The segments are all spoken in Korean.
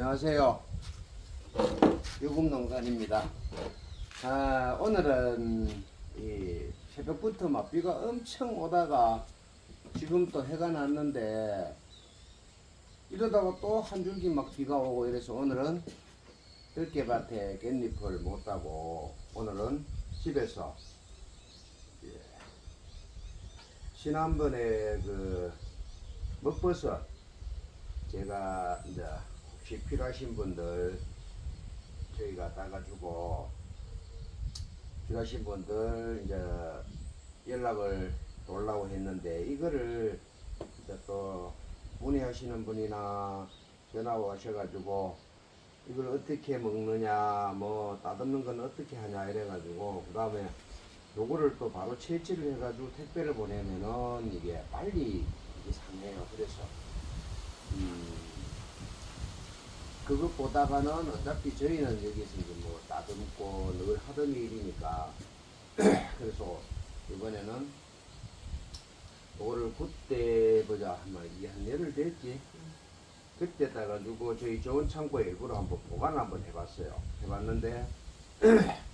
안녕하세요. 유금농산입니다. 아, 오늘은 이 새벽부터 막 비가 엄청 오다가 지금 또 해가 났는데 이러다가 또 한 줄기 막 비가 오고 이래서 오늘은 들깨밭에 깻잎을 못 따고 오늘은 집에서 예, 지난번에 그 먹버섯 제가 이제 혹시 필요하신 분들 저희가 따가지고 필요하신 분들 이제 연락을 올라고 했는데 이거를 이제 또 문의하시는 분이나 전화 오셔가지고 이걸 어떻게 먹느냐 뭐 따듬는 건 어떻게 하냐 이래가지고 그 다음에 요거를 또 바로 채취를 해가지고 택배를 보내면은 이게 빨리 이게 상해요. 그래서 음, 그거 보다가는 어차피 저희는 여기서 이제 뭐 따듬고 늘 하던 일이니까. 그래서 이번에는 요거를 그때 보자 한번 이게 한 열흘 됐지. 그때 따가지고 저희 좋은 창고에 일부러 한번 보관 한번 해봤어요. 해봤는데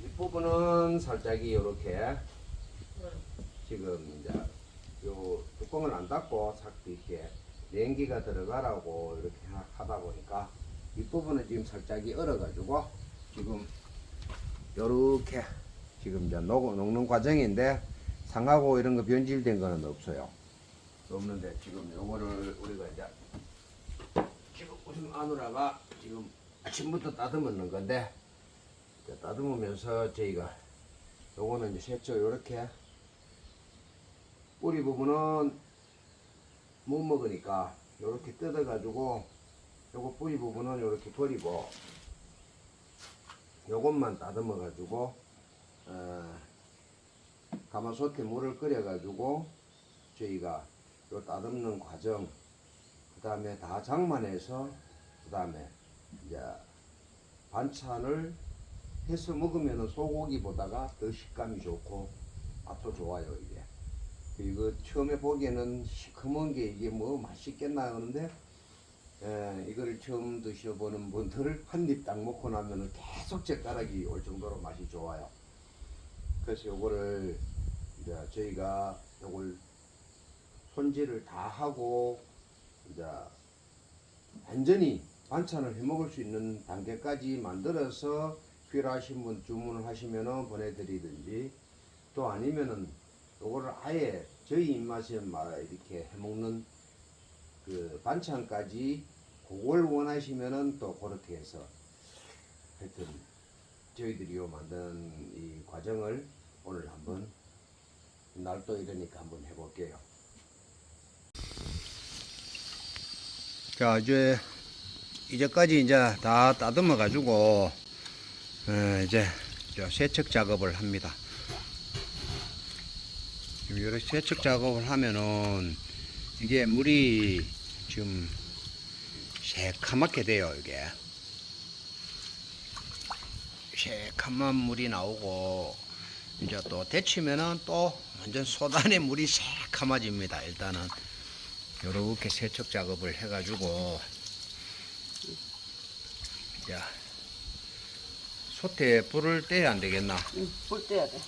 윗부분은 살짝이 이렇게 지금 이제 요 뚜껑을 안 닫고 싹 이렇게 냉기가 들어가라고 이렇게 하- 하다 보니까 윗부분은 지금 살짝이 얼어가지고 지금 요렇게 지금 이제 녹, 녹는 과정인데 상하고 이런 거 변질된 거는 없어요. 없는데 지금 요거를 우리가 이제 지금 우리 마누라가 지금 아침부터 따듬는 건데 따듬으면서 저희가 요거는 이제 세척 요렇게 뿌리 부분은 못 먹으니까 요렇게 뜯어 가지고 요거 뿌리 부분은 요렇게 버리고 요것만 따듬어 가지고 어, 가마솥에 물을 끓여 가지고 저희가 요 따듬는 과정 그 다음에 다 장만해서 그 다음에 이제 반찬을 해서 먹으면 소고기보다가 더 식감이 좋고 맛도 좋아요 이게 이거 처음에 보기에는 시커먼 게 이게 뭐 맛있겠나 하는데 에, 이거를 처음 드셔보는 분들 한입 딱 먹고 나면은 계속 젓가락이 올 정도로 맛이 좋아요. 그래서 요거를 이제 저희가 요걸 손질을 다 하고 이제 완전히 반찬을 해 먹을 수 있는 단계까지 만들어서 필요하신 분 주문을 하시면은 보내드리든지 또 아니면은 요거를 아예 저희 입맛에 막 이렇게 해 먹는 그 반찬까지 그걸 원하시면은 또 그렇게 해서 하여튼 저희들이 요 만든 이 과정을 오늘 한번 날도 이러니까 한번 해볼게요. 자 이제 이제까지 이제 다 따듬어 가지고 어, 이제 저 세척 작업을 합니다. 이렇게 세척 작업을 하면은 이게 물이 지금 새카맣게 돼요 이게. 새카만 물이 나오고 이제 또 데치면은 또 완전 소단의 물이 새카마집니다 일단은. 요렇게 세척 작업을 해가지고. 자 솥에 불을 떼야 안 되겠나? 응, 불 떼야 돼.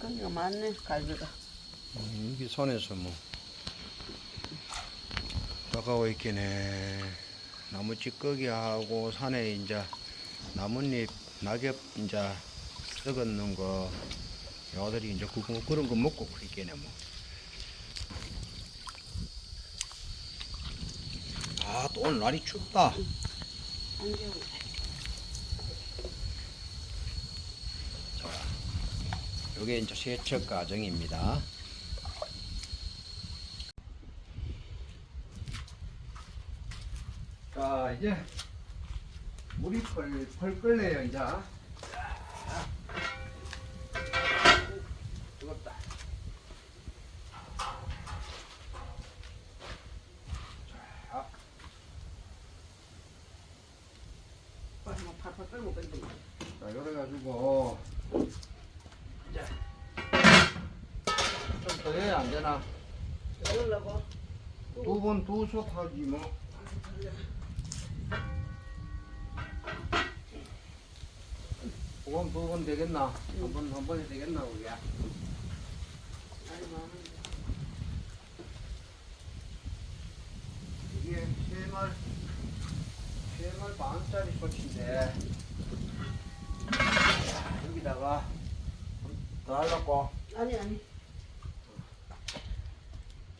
찌꺼기가 많네, 갈비가. 음, 이게 손에서 뭐 다가오 있겠네 나무 찌꺼기 하고 산에 이제 나뭇잎 낙엽 이제 썩었는 거 여들이 이제 그거 그런 거 먹고 있겠네 뭐. 아, 또 오늘 날이 춥다. 안개고. 자, 요게 이제 세척 과정입니다. 자, 이제 물이 펄펄 끓네요, 이제. 뜨겁다. 자. 자, 요래 가지고 해야 안 되나? 넣으려고. 두 번두솥 하지 뭐. 그건 두번 되겠나? 한 번, 한 번에 되겠나, 그게? 아니, 많은데. 이게 세말, 세말 반짜리 솥인데. 자, 여기다가 더 하려고. 아니, 아니.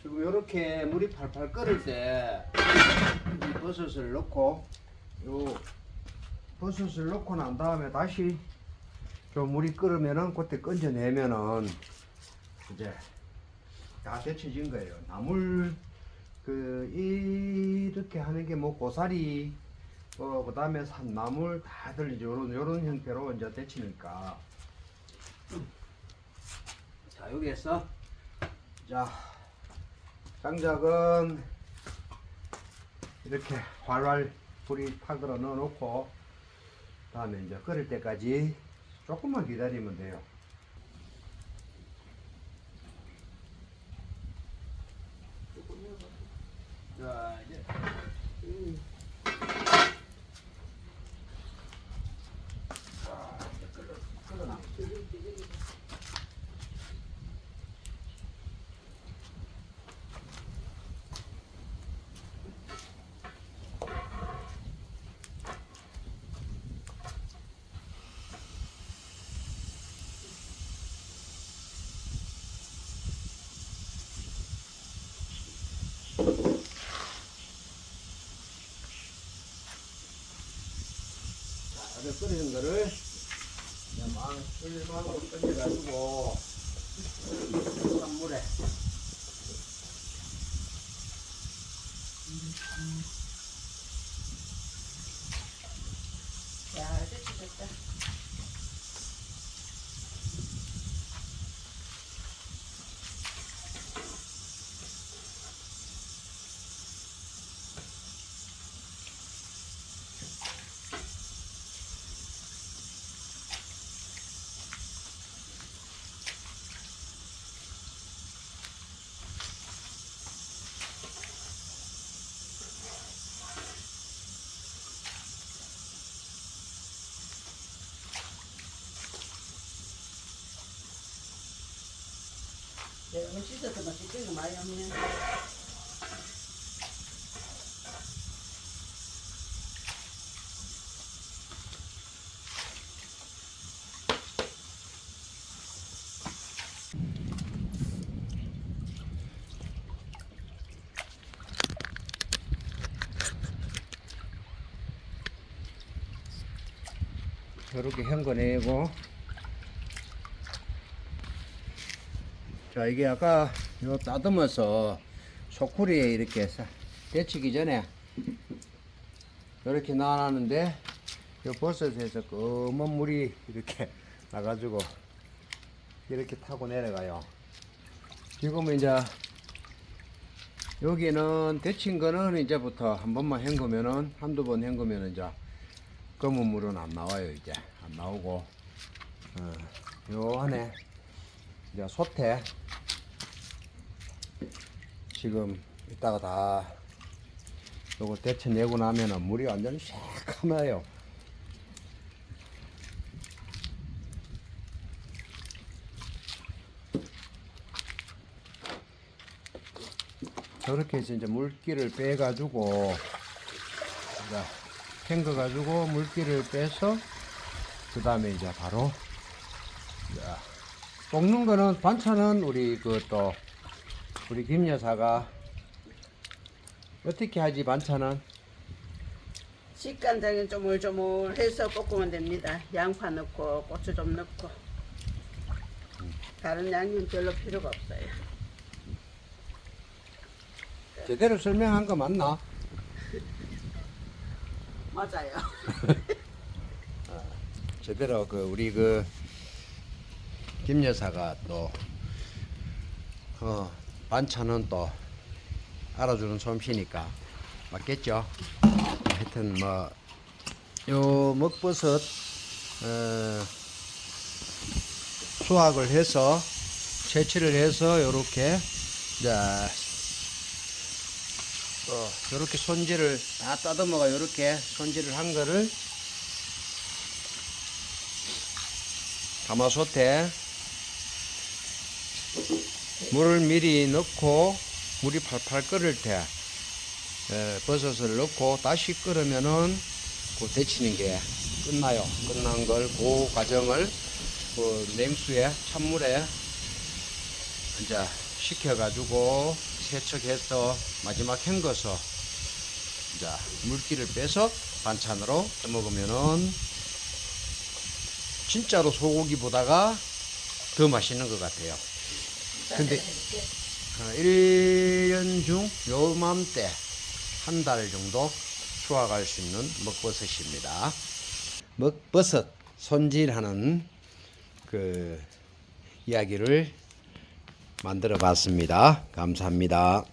지금 이렇게 물이 팔팔 끓을 때, 이 버섯을 넣고, 요 버섯을 넣고 난 다음에 다시 좀 물이 끓으면은 그때 건져내면은 이제 다 데쳐진 거예요. 나물 그 이렇게 하는 게 뭐 고사리 어 그 다음에 산나물 다들 이제 요런 요런 형태로 이제 데치니까. 자 여기에서 자 장작은 이렇게 활활 불이 타들어 넣어 놓고 다음에 이제 끓을 때까지 조금만 기다리면 돼요. 자 이제 음. 자, 이렇게 끓이는 거를 이제 막 술만으로 끓여가지고 싼 물에 야, 됐다, 됐다. 이거 씻어서 막 씻은 거 많이 없네. 이렇게 헹궈내고 자 이게 아까 요 따듬어서 소쿠리에 이렇게 사- 데치기 전에 이렇게 놔놨는데 요 버섯에서 검은 물이 이렇게 나가지고 이렇게 타고 내려가요. 지금은 이제 여기는 데친 거는 이제부터 한 번만 헹구면은 한두 번 헹구면은 이제 검은 물은 안 나와요 이제. 안 나오고 어, 요 안에 이제 솥에 지금 이따가 다 요거 데쳐내고 나면은 물이 완전히 새카매요. 저렇게 해서 이제 물기를 빼가지고 이제 헹궈 가지고 물기를 빼서 그 다음에 이제 바로 자, 볶는 거는 반찬은 우리 그 또 우리 김 여사가 어떻게 하지 반찬은 식간장에 쪼물쪼물해서 볶으면 됩니다. 양파 넣고 고추 좀 넣고 다른 양념 별로 필요가 없어요. 제대로 설명한 거 맞나? 맞아요. 제대로 그 우리 그 김 여사가 또 어, 반찬은 또 알아주는 솜씨니까 맞겠죠? 하여튼 뭐 요 먹버섯 어, 수확을 해서 채취를 해서 이렇게 자 어, 이렇게 손질을 다 따듬어가 이렇게 손질을 한 거를 가마솥에 물을 미리 넣고 물이 팔팔 끓을 때 에, 버섯을 넣고 다시 끓으면은 그 데치는 게 끝나요. 끝난 걸 그 과정을 그 냉수에 찬물에 이제 식혀가지고 세척해서 마지막 헹궈서 이제 물기를 빼서 반찬으로 해 먹으면은 진짜로 소고기보다가 더 맛있는 것 같아요. 근데 어, 1년 중 요맘때 한 달 정도 수확할 수 있는 먹버섯입니다. 먹버섯 손질하는 그 이야기를 만들어 봤습니다. 감사합니다.